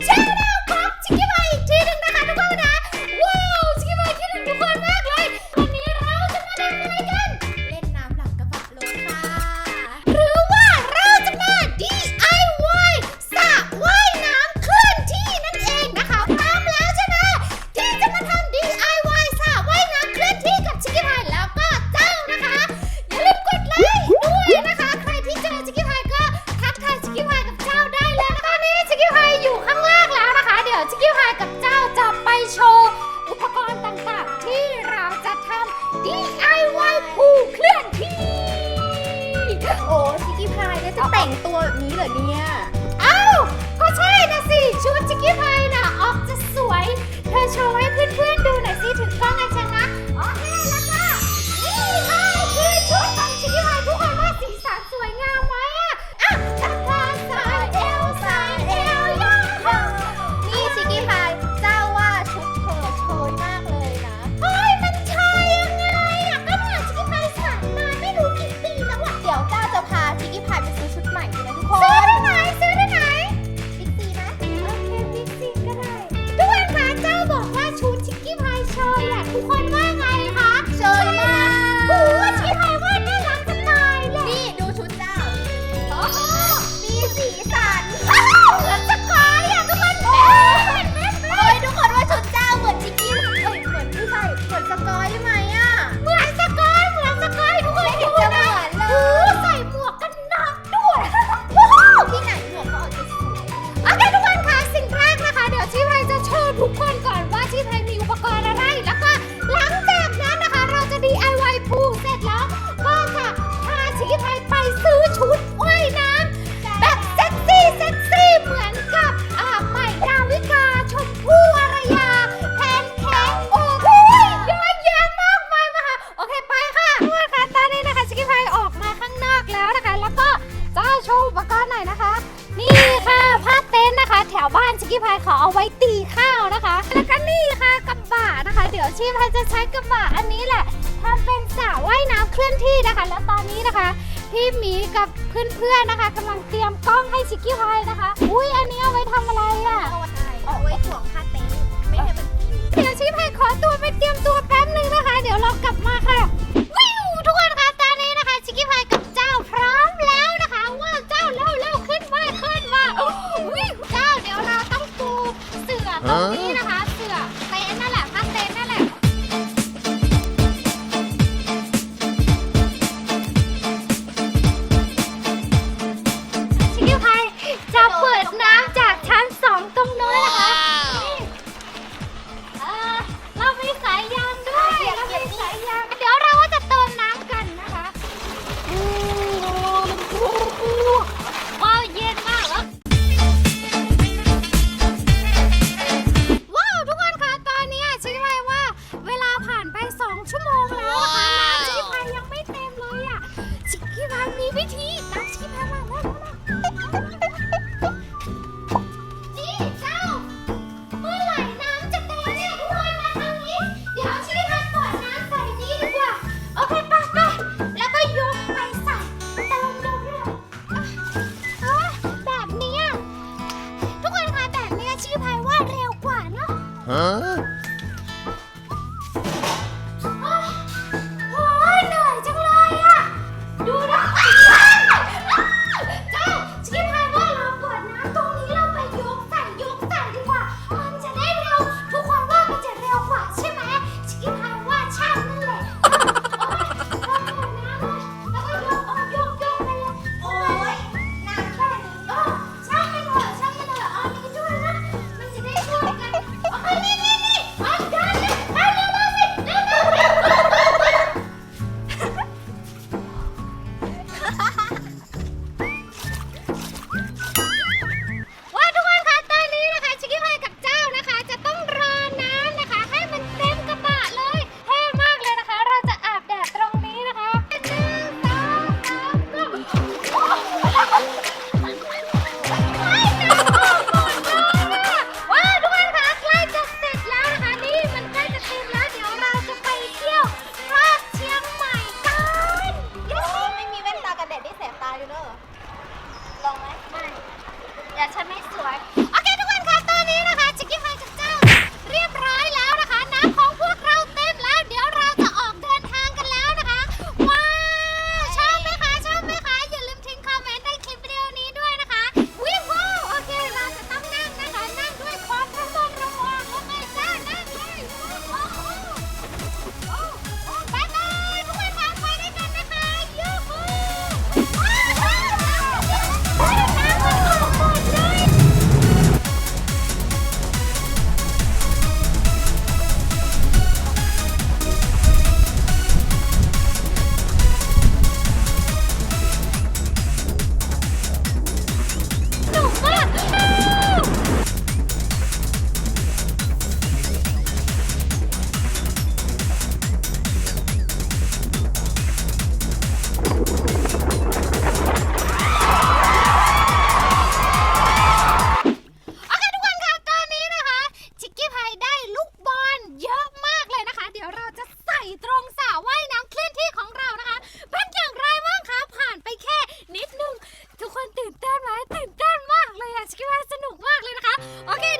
Ciao! แบบนี้เหรอเนี่ยเอ้าก็ใช่นะสิ ชุดจิกกี้พายน่ะ ออกจะสวย เธอโชว์ให้เพื่อนๆดูหน่อยสิ ถึงกล้องอาจาร์ี้กับเพื่อนๆนะ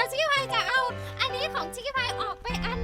แล้วชิคกี้พายจะเอา อันนี้ของชิคกี้พายออกไปอัน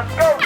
Let's go.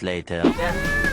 later. Yeah.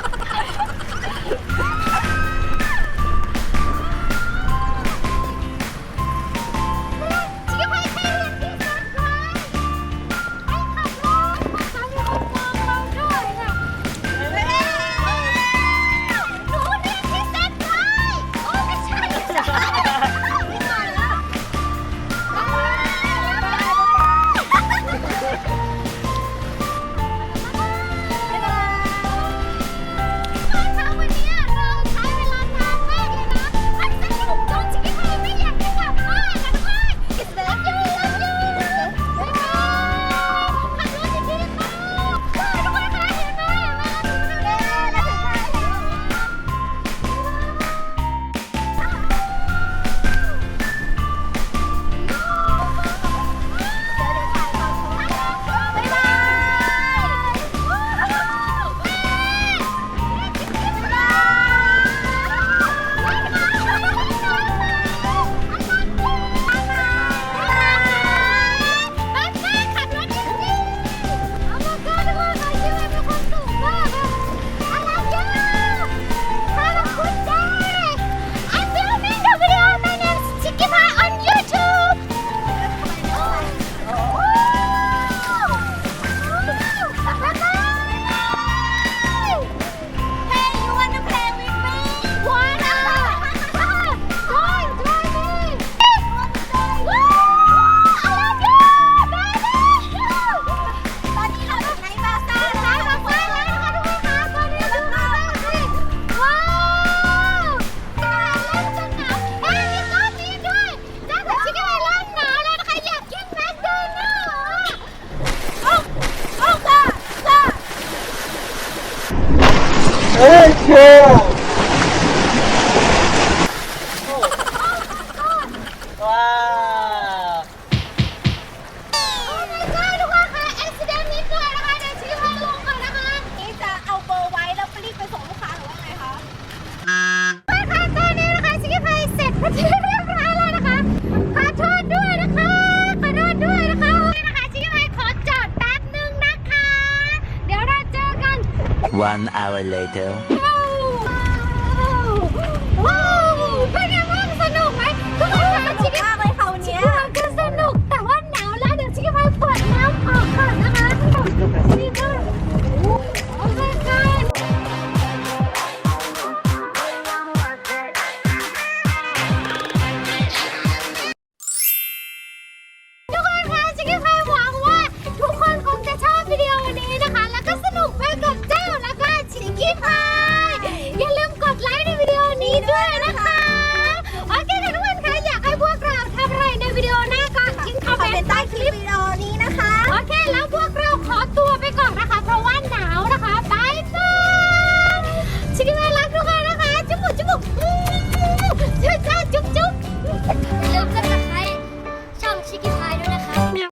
later.